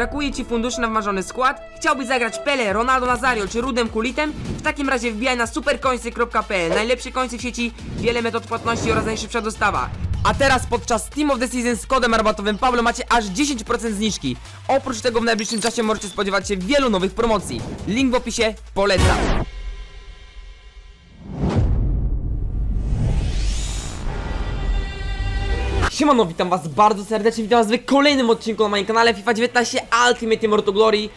Brakuje ci funduszy na wymarzony skład? Chciałbyś zagrać Pele, Ronaldo Nazario czy Rudem Kulitem? W takim razie wbijaj na supercoinsy.pl Najlepsze końce w sieci, wiele metod płatności oraz najszybsza dostawa. A teraz podczas Team of the Season z kodem rabatowym Pablo macie aż 10% zniżki. Oprócz tego w najbliższym czasie możecie spodziewać się wielu nowych promocji. Link w opisie, polecam. Siemano, witam was bardzo serdecznie, witam was w kolejnym odcinku na moim kanale FIFA 19 Ultimate to Glory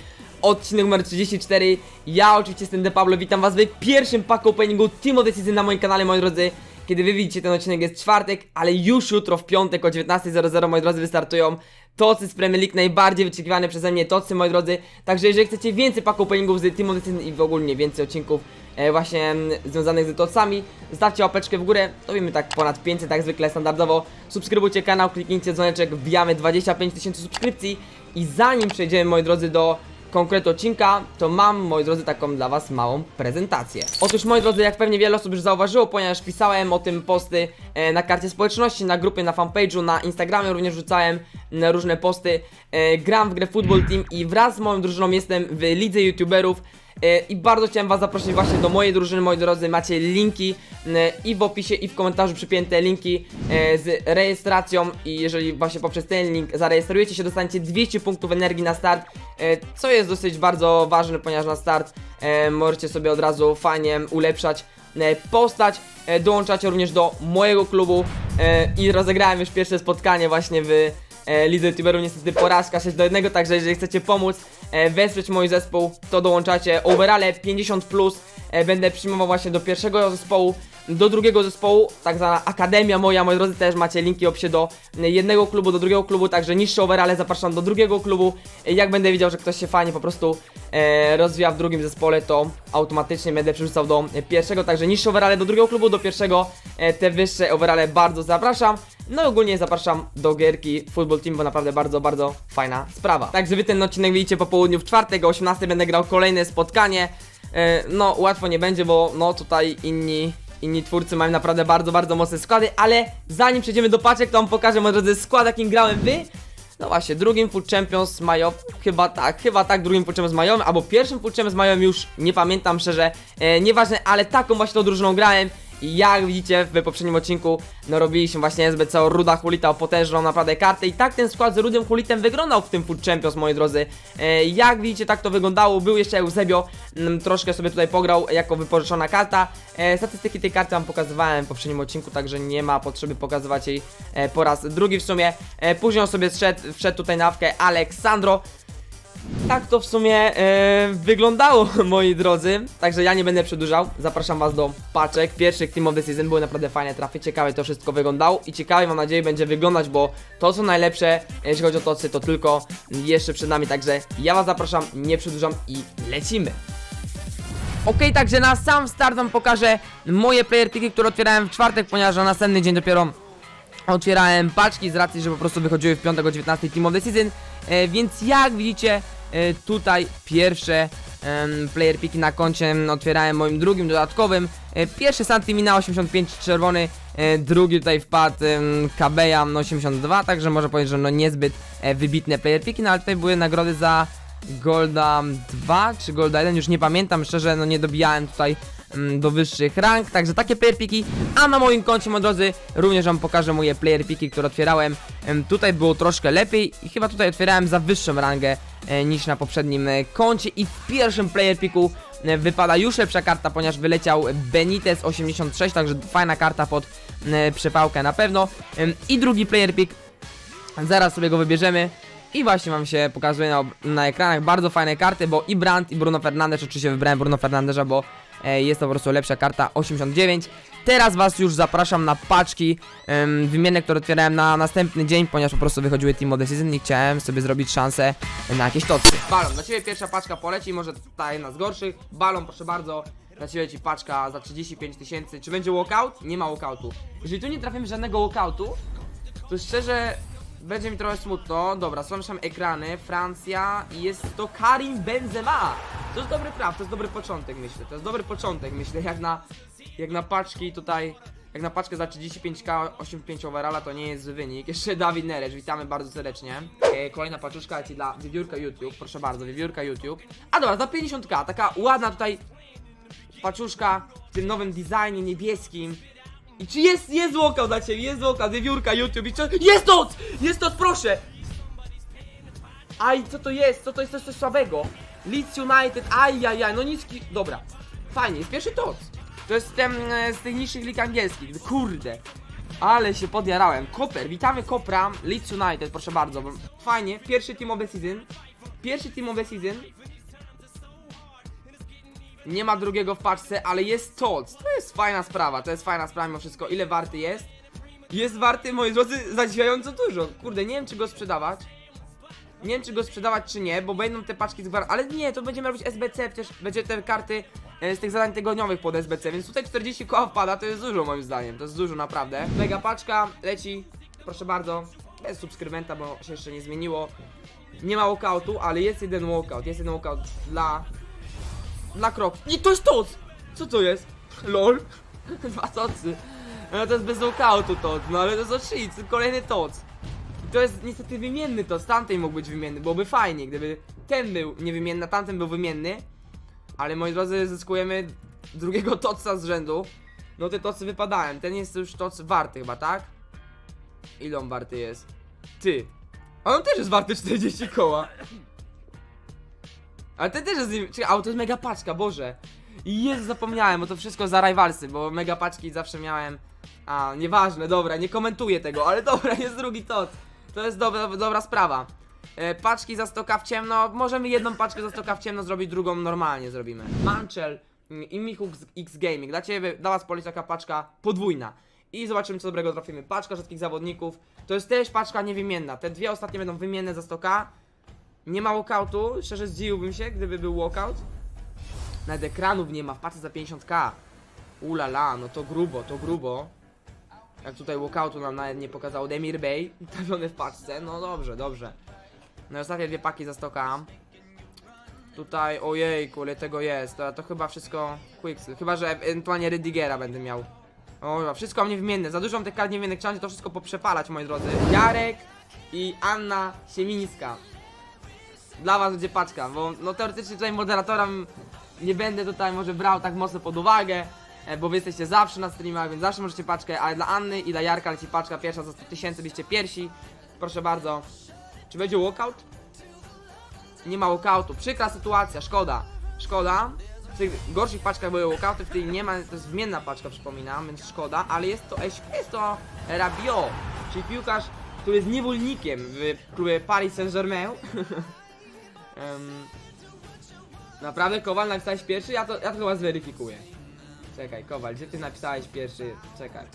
Odcinek numer 34 Ja oczywiście jestem De Pablo, witam was w pierwszym pack openingu Team of Season na moim kanale, moi drodzy. Kiedy wy widzicie ten odcinek jest czwartek, ale już jutro w piątek o 19.00 moi drodzy wystartują Tocy z Premier League, najbardziej wyczekiwane przeze mnie tocy moi drodzy. Także jeżeli chcecie więcej pack openingów z Team of Season i w ogóle więcej odcinków właśnie mm, związanych z tocami Zostawcie łapeczkę w górę, robimy tak ponad 500 jak zwykle standardowo Subskrybujcie kanał, kliknijcie dzwoneczek, wbijamy 25 tysięcy subskrypcji I zanim przejdziemy moi drodzy do konkretu odcinka, to mam, moi drodzy, taką dla was małą prezentację. Otóż, moi drodzy, jak pewnie wiele osób już zauważyło, ponieważ pisałem o tym posty e, na karcie społeczności, na grupie, na fanpage'u, na Instagramie również rzucałem na różne posty. E, gram w grę Football Team i wraz z moją drużyną jestem w lidze youtuberów. E, I bardzo chciałem Was zaprosić właśnie do mojej drużyny, moi drodzy. Macie linki e, i w opisie, i w komentarzu przypięte linki e, z rejestracją. I jeżeli właśnie poprzez ten link zarejestrujecie się, dostaniecie 200 punktów energii na start, co jest dosyć bardzo ważne, ponieważ na start możecie sobie od razu fajnie ulepszać postać. Dołączacie również do mojego klubu i rozegrałem już pierwsze spotkanie właśnie w e, Lidze YouTuberów niestety porażka 6 do 1, także jeżeli chcecie pomóc e, wesprzeć mój zespół, to dołączacie overale 50 plus. E, będę przyjmował właśnie do pierwszego zespołu, do drugiego zespołu, tak zwana akademia moja, moi drodzy, też macie linki opsie do jednego klubu, do drugiego klubu, także niższe overale zapraszam do drugiego klubu. E, jak będę widział, że ktoś się fajnie po prostu e, rozwija w drugim zespole, to automatycznie będę przerzucał do pierwszego, także niższe overale do drugiego klubu, do pierwszego, e, te wyższe overale bardzo zapraszam. No i ogólnie zapraszam do gierki Football Team, bo naprawdę bardzo, bardzo fajna sprawa. Także wy ten odcinek widzicie po południu w czwartek o 18 będę grał kolejne spotkanie. E, No łatwo nie będzie, bo no tutaj inni inni twórcy mają naprawdę bardzo, bardzo mocne składy, ale zanim przejdziemy do paczek, to wam pokażę, moi drodzy, skład jakim grałem wy. No właśnie, drugim Full Champions majowym, chyba tak, chyba tak, drugim Full Champions majowym, albo pierwszym Full Champions majowym już nie pamiętam szczerze, e, nieważne, ale taką właśnie tą drużyną grałem. I jak widzicie w poprzednim odcinku, no robiliśmy właśnie SBC Ruda Hulita o potężną naprawdę kartę i tak ten skład z Rudym Hulitem wyglądał w tym Full Champions, moi drodzy. E, jak widzicie, tak to wyglądało, był jeszcze Eusebio, mm, troszkę sobie tutaj pograł jako wypożyczona karta. E, statystyki tej karty wam pokazywałem w poprzednim odcinku, także nie ma potrzeby pokazywać jej e, po raz drugi w sumie. E, później on sobie wszedł, wszedł tutaj na ławkę Aleksandro. Tak to w sumie e, wyglądało, moi drodzy. Także ja nie będę przedłużał. Zapraszam Was do paczek. Pierwszych Team of the Season były naprawdę fajne trafy. Ciekawe to wszystko wyglądało i ciekawie mam nadzieję będzie wyglądać, bo to co najlepsze, jeśli chodzi o tocy, to tylko jeszcze przed nami. Także ja Was zapraszam, nie przedłużam i lecimy. Okej, także na sam start wam pokażę moje player picki, które otwierałem w czwartek, ponieważ na następny dzień dopiero otwierałem paczki z racji, że po prostu wychodziły w piątek o 19 Team of the Season, e, więc jak widzicie e, tutaj pierwsze em, player na koncie em, otwierałem moim drugim dodatkowym. E, pierwszy Santimina 85 czerwony, e, drugi tutaj wpadł em, Kabeja no 82, także można powiedzieć, że no niezbyt e, wybitne player piki, no ale tutaj były nagrody za Golda 2 czy Golda 1, już nie pamiętam, szczerze no nie dobijałem tutaj do wyższych rank, także takie player piki, a na moim koncie, moi drodzy, również wam pokażę moje player piki, które otwierałem, Em, tutaj było troszkę lepiej i chyba tutaj otwierałem za wyższą rangę e, niż na poprzednim e, koncie. I w pierwszym player piku e, wypada już lepsza karta, ponieważ wyleciał Benitez 86, także fajna karta pod przepałkę na pewno. I drugi player pick, zaraz sobie go wybierzemy. I właśnie wam się pokazuje na, na ekranach. Bardzo fajne karty, bo i Brandt i Bruno Fernandes, oczywiście wybrałem Bruno Fernandesza, bo jest to po prostu lepsza karta 89. Teraz was już zapraszam na paczki em, wymienne, które otwierałem na następny dzień, ponieważ po prostu wychodziły Team of Season i chciałem sobie zrobić szansę na jakieś tocy. Balon, dla ciebie pierwsza paczka poleci, może ta jedna z gorszych. Balon, proszę bardzo. Dla ciebie ci paczka za 35 tysięcy. Czy będzie walkout? Nie ma walkoutu. Jeżeli tu nie trafimy żadnego walkoutu, to szczerze będzie mi trochę smutno. Dobra, słyszałem ekrany, Francja i jest to Karim Benzema. To jest dobry traf, to jest dobry początek myślę. To jest dobry początek myślę, jak na, jak na paczki tutaj Jak na paczkę za 35k 85 overalla to nie jest wynik. Jeszcze Dawid Neresz, witamy bardzo serdecznie. E, kolejna paczuszka leci dla wiewiórka YouTube, proszę bardzo, wiewiórka YouTube. A dobra, za 50k, taka ładna tutaj paczuszka w tym nowym designie niebieskim. I czy jest, jest walkout dla ciebie, jest walkout, wiewiórka YouTube i co? Jest noc! Jest noc, proszę! Aj, co to jest? Co to jest? Jest coś słabego. Leeds United, ajajaj, no niski... Dobra, fajnie, jest pierwszy toc. To jest ten e, z tych niższych lig angielskich, kurde. Ale się podjarałem. Koper, witamy Kopra, Leeds United, proszę bardzo. Fajnie, pierwszy team of the season. Pierwszy team of the season. Nie ma drugiego w paczce, ale jest toc. To jest fajna sprawa, to jest fajna sprawa mimo wszystko. Ile warty jest? Jest warty, moi drodzy, zadziwiająco dużo. Kurde, nie wiem czy go sprzedawać. Nie wiem czy go sprzedawać czy nie, bo będą te paczki z gwar... Ale nie, to będziemy robić SBC, przecież będzie te karty e, z tych zadań tygodniowych pod SBC, więc tutaj 40 koła wpada, to jest dużo moim zdaniem, to jest dużo naprawdę. Mega paczka, leci, proszę bardzo, bez subskrybenta, bo się jeszcze nie zmieniło. Nie ma walkoutu, ale jest jeden walkout, jest jeden walkout dla... Dla krok. Nie, to jest toc! Co to jest? LOL? Dwa tocy. No to jest bez walkoutu toc, no ale to jest oczywiście kolejny toc. To jest niestety wymienny to, z tamtej mógł być wymienny, byłoby fajnie, gdyby ten był niewymienny, a tamten był wymienny. Ale moi drodzy, zyskujemy drugiego toca z rzędu. No te tocy wypadają, ten jest już toc warty chyba, tak? Ile on warty jest? Ty. A on też jest warty 40 koła. Ale ten też jest, nie- czekaj, a to jest mega paczka, boże. Jezu, zapomniałem, bo to wszystko za rivalsy, bo mega paczki zawsze miałem... A, nieważne, dobra, nie komentuję tego, ale dobra, jest drugi toc. To jest dobra, dobra sprawa. E, paczki za stoka w ciemno. Możemy jedną paczkę za stoka w ciemno zrobić, drugą normalnie zrobimy. Manchel mm, i Michuk z X Gaming. Dla ciebie, dla was policja taka paczka podwójna. I zobaczymy co dobrego trafimy. Paczka rzadkich zawodników. To jest też paczka niewymienna. Te dwie ostatnie będą wymienne za stoka. Nie ma walkoutu. Szczerze zdziwiłbym się, gdyby był walkout. Nawet ekranów nie ma w paczce za 50k. Ulala, no to grubo, to grubo. Jak tutaj walkoutu nam nawet nie pokazał Demir Bay, trafiony w paczce, no dobrze, dobrze. No i ostatnie dwie paki za stoka. Tutaj, ojej, ile tego jest, to, to chyba wszystko Quicksil, chyba że ewentualnie Rydigera będę miał. O, wszystko mnie wymienne, za dużo mam tych kart niewymiennych, trzeba to wszystko poprzepalać, moi drodzy. Jarek i Anna Siemińska. Dla was będzie paczka, bo no teoretycznie tutaj moderatora nie będę tutaj może brał tak mocno pod uwagę, e, bo wy jesteście zawsze na streamach, więc zawsze możecie paczkę, ale dla Anny i dla Jarka leci paczka pierwsza za 100 tysięcy, byście pierwsi. Proszę bardzo. Czy będzie walkout? Nie ma walkoutu. Przykra sytuacja, szkoda. Szkoda. W tych gorszych paczkach były walkouty, w tej nie ma, to jest zmienna paczka, przypominam, więc szkoda, ale jest to, jest to Rabiot, czyli piłkarz, który jest niewolnikiem w klubie Paris Saint-Germain. Em, naprawdę, Kowal napisałeś pierwszy? Ja to, ja to chyba zweryfikuję. Czekaj, Kowal, gdzie ty napisałeś pierwszy? Czekaj.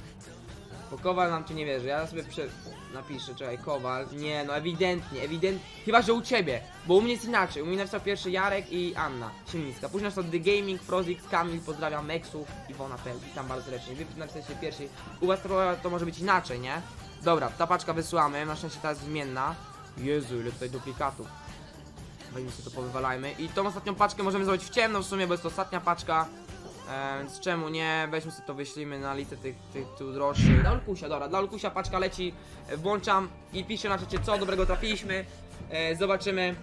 Bo Kowal nam tu nie wierzy, ja sobie prze... napiszę, czekaj, Kowal. Nie, no ewidentnie, ewidentnie. Chyba, że u ciebie, bo u mnie jest inaczej. U mnie napisał pierwszy Jarek i Anna Siemińska. Później napisał The Gaming, Frozix, Kamil, pozdrawiam, Mexu, Iwona Pel, witam bardzo serdecznie. Wy napisaliście pierwszy. U was to, to może być inaczej, nie? Dobra, ta paczka wysyłamy, na szczęście ta jest zmienna. Jezu, ile tutaj duplikatów. Weźmy sobie to powywalajmy. I tą ostatnią paczkę możemy zrobić w ciemno w sumie, bo jest to ostatnia paczka. E, więc czemu nie? Weźmy sobie to, wyślijmy na listę tych, tych tu droższych. Dla Olkusia, dobra, dla Olkusia paczka leci. E, włączam i piszę na czacie, co dobrego trafiliśmy. E, zobaczymy.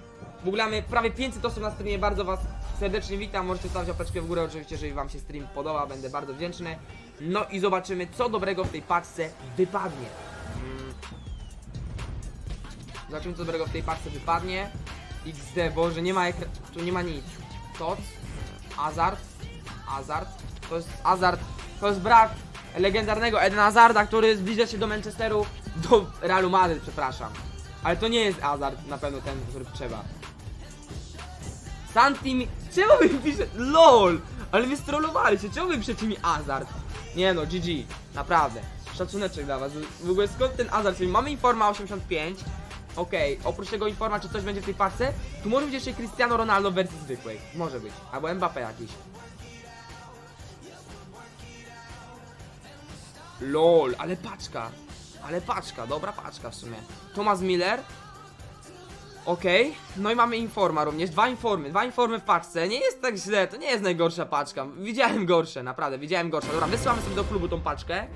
Googlamy prawie 500 osób na streamie, bardzo was serdecznie witam. Możecie stawić opeczkę w górę, oczywiście, jeżeli wam się stream podoba, będę bardzo wdzięczny. No i zobaczymy, co dobrego w tej paczce wypadnie. Mm. Zobaczymy, co dobrego w tej paczce wypadnie. XD, boże, nie ma. Tu nie ma nic. Toc, Azard, Azard, to jest Azard, to jest brat legendarnego Eden Hazarda, który zbliża się do Manchesteru, do Realu Madryt, przepraszam. Ale to nie jest Azard, na pewno ten, który trzeba. Santim... Czemu wy pisze... LOL! Ale wy strollowaliście, czemu wy piszecie mi Azard? Nie no, GG, naprawdę. Szacuneczek dla was. W ogóle skąd ten Azard? Czyli mamy Informa 85, Okej, oprócz tego informa, czy coś będzie w tej paczce, tu może być jeszcze Cristiano Ronaldo w wersji zwykłej. Może być. Albo Mbappé jakiś. LOL, ale paczka. Ale paczka, dobra paczka w sumie. Thomas Miller. Okej, no i mamy informa również, dwa informy, dwa informy w paczce, nie jest tak źle, to nie jest najgorsza paczka, widziałem gorsze, naprawdę, widziałem gorsze, dobra, wysyłamy sobie do klubu tą paczkę,